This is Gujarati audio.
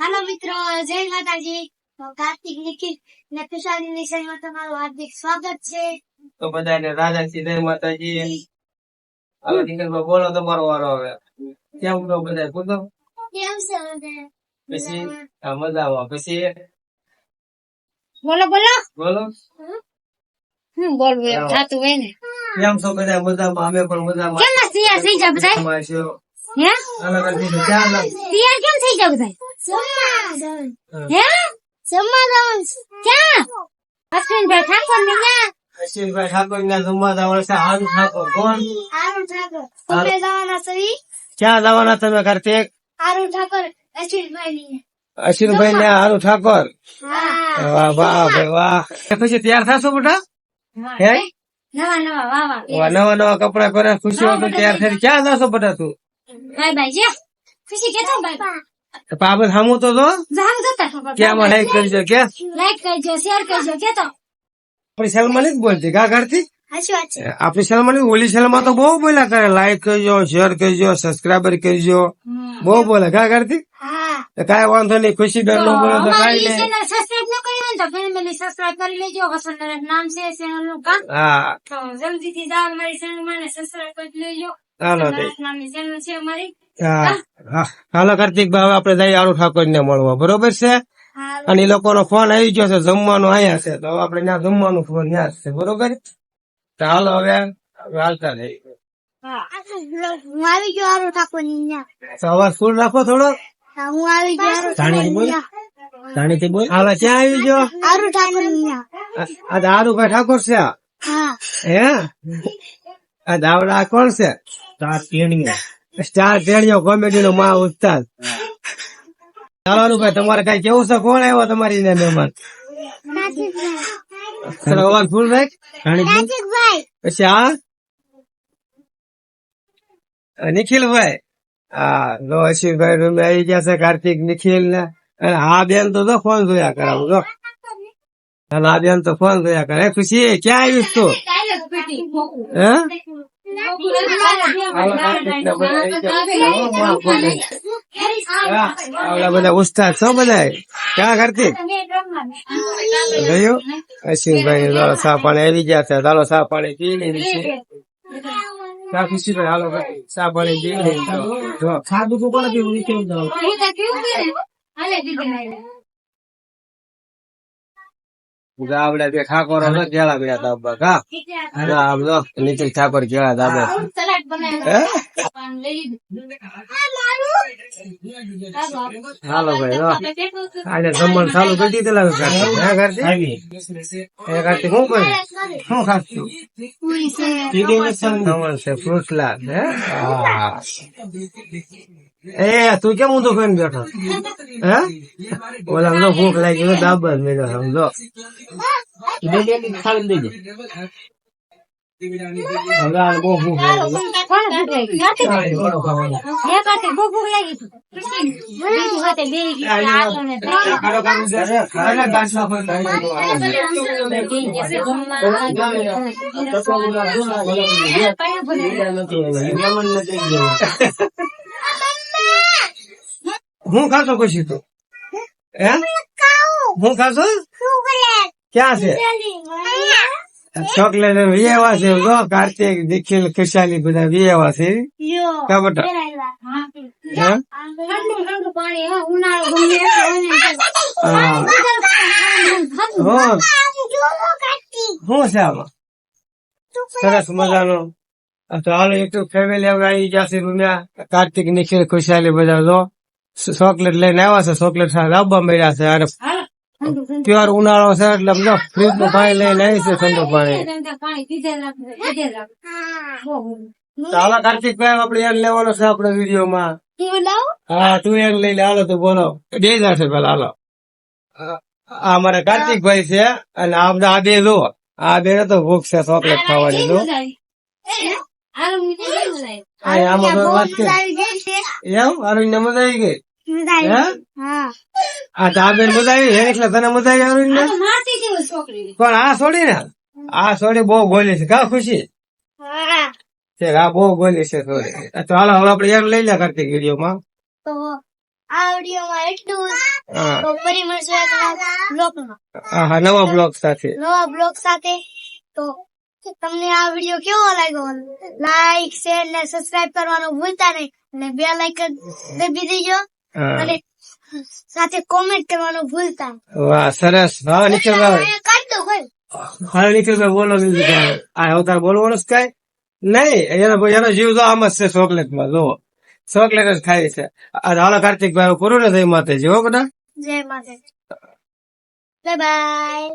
હાલો મિત્રો. જય માતાજી. કાર્તિક નિખિલ ને ખુશાલી નિશાળમાં તમારું હાર્દિક સ્વાગત છે. તો બધાને શ્રી જય માતાજી. હવે દીકરા બોલો તમારો વારો હવે. કેમ તો બધા? પૂછો કેમ છે પછી? મજામાં. પછી? બોલો બોલો. બોલો. હું બોલવું એમ થતું હોય ને. કેમ છો બધા? મજામાં. અમે પણ મજામાં. કેમ ના થઈ બધા? છો હે? ક્યાં તૈયાર કેમ થઈ જા બધા હે? જમવા જવાનું ક્યાં? અશ્વિનભાઈ ઠાકોર ને ક્યાં અશ્વિનભાઈ ઠાકોર ના જમવા જવાનું છે. હારું ઠાકોર કોણ? આરુ ઠાકોર. તમે જવાના છો ક્યાં જવાના તમે કાર્તિક આરુ ઠાકોર અશ્વિનભાઈ ની અશ્વિનભાઈ ને હારું ઠાકોર? હા. વાહ વાહ ભાઈ વાહ. પછી તૈયાર થશો બેટા હે? નવા નવા વાહ વાહ. વાહ, નવા નવા કપડા પહેર્યા ખુશી હોય તૈયાર થઈ ક્યાં જશો બેટા તું? જે. ખુશી પાપડ સામું તો જો જામ જતા કે આમાં લાઈક કરજો કે? લાઈક કરજો શેર કરજો કેતો. આપણી સલમાની જ બોલતી કા કરતી આપણી સલમાની ઓલી સલમા તો બહુ બોલ્યા કરે. લાઈક કરજો શેર કરજો સબસ્ક્રાઈબર કરજો. બહુ બોલે કા કરતી કઈ વાંધો નહીં ખુશી ડર નો બોલે તો કાંઈ નહીં. ચેનલ ન કરી તો ફેમિલી સબસ્ક્રાઇબ કરી લેજો. વસંત નામ છે ચેનલનું કામ. હા. તો જલ્દી થી જાઓ મારી ચેનલમાં સબસ્ક્રાઇબ કરી લેજો. હાલો. હાલો કાર્તિક ભાઈ આપડે જઈએ આરું ઠાકોર ને મળવા. બરોબર છે? અને એ લોકોનો ફોન આવી ગયો છે જમવાનું અહીંયા છે. તો આપડે આપણે ત્યાં જમવાનું ફોન ત્યાં છે. બરોબર? તો હાલો હવે હવે હાલતા જઈએ. હું. આવી ગયો આરુ ઠાકોરની તો અવાજ ફૂલ રાખો થોડો. હું આવી ગયો આરુ જાણીથી બોલ. જાણીથી ક્યાં આવી ગયો? આરુ ઠાકોર ઠાકોર છે. હે? આ દાવડા કોણ છે? સ્ટાર ટેણીઓ કોમેડી નો મા ઉસ્તાદ. ચાલો ભાઈ તમારે કઈ કેવું છે? કોણ આવ્યો તમારી ને મહેમાન? અવાજ ફૂલ રાખ પછી આ? નિખિલભાઈ. હા લો અશ્વિનભાઈ રૂમે આવી ગયા છે કાર્તિક નિખિલ ને. અને આ બેન તો ફોન જોયા કરાવું જો. આ બેન તો ફોન જોયા કરે. ખુશી ક્યાં આવીશ તું? આવડા બધા ઉસ્તાદ છો બધા ક્યાં કરતી? ગયો? અશ્વિનભાઈ ચાલો સા પાણી આવી ગયા છે. ચાલો સા પાણી પી છીએ ચા ખુશીભાઈ હાલો ભાઈ. સા પાણી પી લઈએ જો. કોને પીવું? કેવું જાવ આવડે તે ઠાકોર હતો કેળા પીડા દાબા કા? આમ જો નીતિન ઠાકોર કેળા તાબે હાલો ભાઈ આજે જમવાનું ચાલુ કરી દીધું લાગે કાર્તિક. હે હે. શું કરે? ખાસ છે ફ્રૂટ લાગ હે? હા. એ તું કેમ ઊંધો કરીને બેઠો? હે? ઓલા જો ભૂખ લાગી ગયો દાબર મેળો સમજો. હવે હું ખાશો ખુશી તું? હે? હું? ખાશો? ક્યાં છે? ચોકલેટ. વિયેવા છે. જો કાર્તિક નિખિલ ખુશાલી બધા વિયેવા છે. કા બટા? હે. હા. હો શું છે આમાં? સરસ મજાનો. તો હાલો એક ફેમિલી આવી જશે રૂમ્યા કાર્તિક નિખિલ ખુશાલી બધા જો. ચોકલેટ લઈને આવ્યા છે ચોકલેટ સાથે આવવા મળ્યા છે અને પ્યોર ઉનાળો છે એટલે બધો ફ્રીજનું પાણી લઈને આવી છે ઠંડુ પાણી. ચાલો કાર્તિક ભાઈ આપડે એમ લેવાનો છે આપડે વીડિયો માં હા તું એમ લઈ લે હાલો તું બોલો. બે જશે પેલા હાલો. આ- મારે અમારે કાર્તિક ભાઈ છે અને આ બધા આ બે જો આ બે તો ભૂખ છે ચોકલેટ ખાવાની તો એમ? અરુણ ને મજા આવી ગઈ આ તો આ મજા આવી એટલે તને મજા આવી અરુણ ને પણ આ છોડી ને? આ છોડી બહુ બોલી છે. કા ખુશી? છે આ બહુ બોલી છે છોડી. તો હવે આપડે એમ લઈ લે કરતી વીડિયો માં વિડીયોમાં નવા બ્લોગ સાથે. નવા બ્લોગ સાથે. તો તમને આ વીડિયો કેવો લાગ્યો? લાઈક શેર ને સબસ્ક્રાઇબ કરવાનું ભૂલતા નહીં. અને બે લાઇકન દબી દેજો. અને સાથે કોમેન્ટ કરવાનું ભૂલતા. વાહ સરસ. હા અહીંયા કાઢ દો કોઈ હા નિખિલભાઈ બોલો. આ અવતાર તારે બોલવાનું કઈ? નહીં એનો એનો જીવ તો આમ જ છે ચોકલેટમાં જો ચોકલેટ જ ખાય છે. આ હાલો કાર્તિકભાઈ પૂરું ને થઈ માતે જો બધા. જય માતા બાય બાય